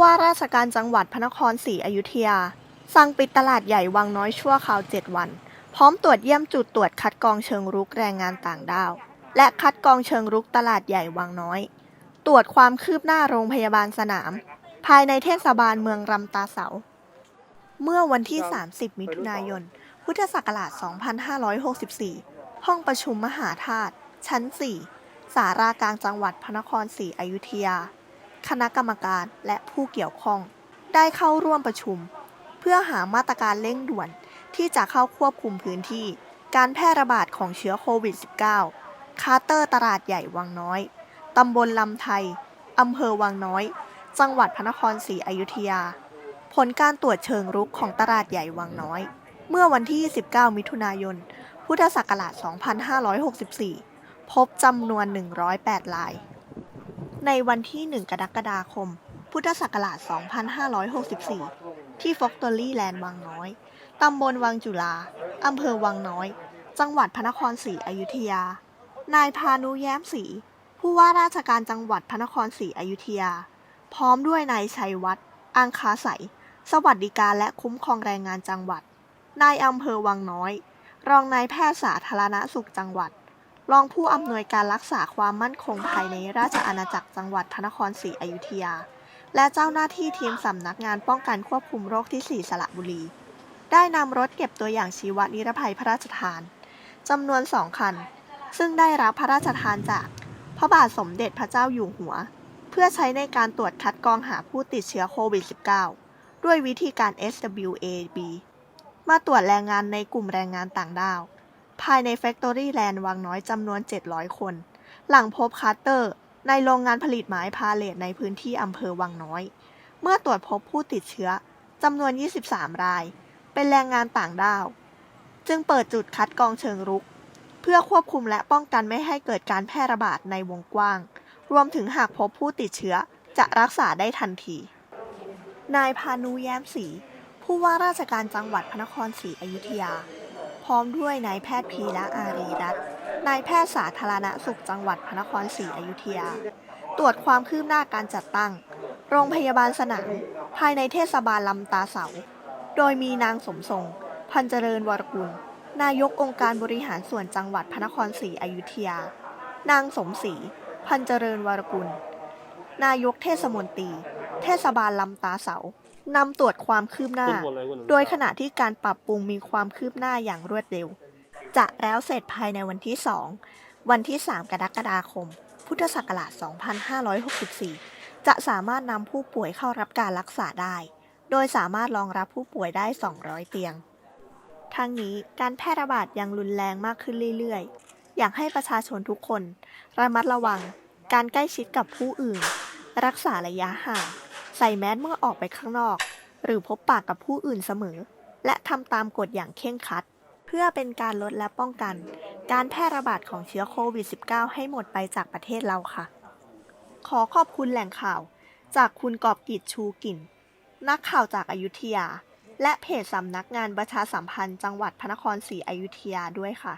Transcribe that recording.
ว่าราชการจังหวัดพระนครศรีอยุธยา สั่งปิดตลาดใหญ่วังน้อยชั่วคราว 7 วัน พร้อมตรวจเยี่ยมจุดตรวจคัดกรองเชิงรุกแรงงานต่างด้าว และคัดกรองเชิงรุกตลาดใหญ่วังน้อย ตรวจความคืบหน้าโรงพยาบาลสนาม ภายในเทศบาลเมืองรำตาเสา เมื่อวันที่ 30 มิถุนายน พุทธศักราช 2564 ห้องประชุมมหาธาตุชั้น 4 สารากลางจังหวัดพระนครศรีอยุธยา คณะกรรมการและผู้เกี่ยวข้อง ได้เข้าร่วมประชุม เพื่อหามาตรการเร่งด่วนที่จะเข้าควบคุมพื้นที่ การแพร่ระบาดของเชื้อโควิด -19 คาเตอร์ตลาดใหญ่วังน้อย ตำบลลำไทย อำเภอวังน้อย จังหวัดพระนครศรีอยุธยา ผลการตรวจเชิงรุกของตลาดใหญ่วังน้อย เมื่อวันที่ 19 มิถุนายน พุทธศักราช 2564 พบจำนวน 108ราย ในวันที่ 1 กรกฎาคม พุทธศักราช 2564 ที่ฟอกตอรี่แลนด์วังน้อย ตำบลวังจุฬาอำเภอวังน้อย จังหวัดพระนครศรีอยุธยา นายพานุแย้มศรี ผู้ว่าราชการจังหวัดพระนครศรีอยุธยา พร้อมด้วยนายชัยวัฒน์ อังคาใส สวัสดิการและคุ้มครองแรงงานจังหวัด นายอำเภอวังน้อย รองนายแพทย์สาธารณสุขจังหวัด รองผู้อำนวยการรักษาความมั่นคงภายในราชอาณาจักรจังหวัดพระนครศรีอยุธยา และเจ้าหน้าที่ทีมสำนักงานป้องกันควบคุมโรคที่ 4 สระบุรี ได้นำรถเก็บตัวอย่างชีวนิรภัยพระราชทานจำนวนสองคัน ซึ่งได้รับพระราชทานจาก พระบาทสมเด็จพระเจ้าอยู่หัว เพื่อใช้ในการตรวจคัดกรองหาผู้ติดเชื้อโควิด -19 ด้วยวิธีการ SWAB มาตรวจแรงงานในกลุ่มแรงงานต่างด้าว ภายในแฟคทอรี่แลนด์วังน้อยจำนวน 700 คน หลังพบคัตเตอร์ ในโรงงานผลิตไม้พาเลทในพื้นที่อำเภอวังน้อย เมื่อตรวจพบผู้ติดเชื้อจำนวน 23 ราย เป็นแรงงานต่างด้าว จึงเปิดจุดคัดกรองเชิงรุก เพื่อควบคุมและป้องกันไม่ให้เกิดการแพร่ระบาดในวงกว้าง รวมถึงหากพบผู้ติดเชื้อจะรักษาได้ทันที นายพานุแย้มศรีผู้ว่าราชการจังหวัดพระนครศรีอยุธยา ร้อมด้วยนายแพทย์พีระอารีรัตน์นายแพทย์สาธารณสุขจังหวัดพระนครศรีอยุธยา ตรวจความคืบหน้าการจัดตั้ง โรงพยาบาลสนามภายในเทศบาลลำตาเสา โดยมีนางสมทรง พันเจริญวรกุล นายกองค์การบริหารส่วนจังหวัดพระนครศรีอยุธยา นางสมศรี พันเจริญวรกุล นายกเทศมนตรี เทศบาลลำตาเสา นำตรวจความคืบหน้า โดยขณะที่การปรับปรุงมีความคืบหน้าอย่างรวดเร็ว จะแล้วเสร็จภายในวันที่ 2 วันที่ 3 กรกฎาคม พุทธศักราช 2564 จะสามารถนำผู้ป่วยเข้ารับการรักษาได้ โดยสามารถรองรับผู้ป่วยได้ 200 เตียง ทั้งนี้การแพร่ระบาดยังรุนแรงมากขึ้นเรื่อยๆ อยากให้ประชาชนทุกคน ระมัดระวัง การใกล้ชิดกับผู้อื่น รักษาระยะห่าง ใส่แมสเมื่อออกไปข้างนอก หรือพบปากกับผู้อื่นเสมอ และทำตามกฎอย่างเคร่งครัด เพื่อเป็นการลดและป้องกัน การแพร่ระบาดของเชื้อโควิด -19 ให้หมดไปจากประเทศเราค่ะ ขอขอบคุณแหล่งข่าว จากคุณกอบกิจชูกิ่น นักข่าวจากอายุทยา และเพจสำนักงานประชาสัมพันธ์จังหวัดพระนครศรีอยุธยาด้วยค่ะ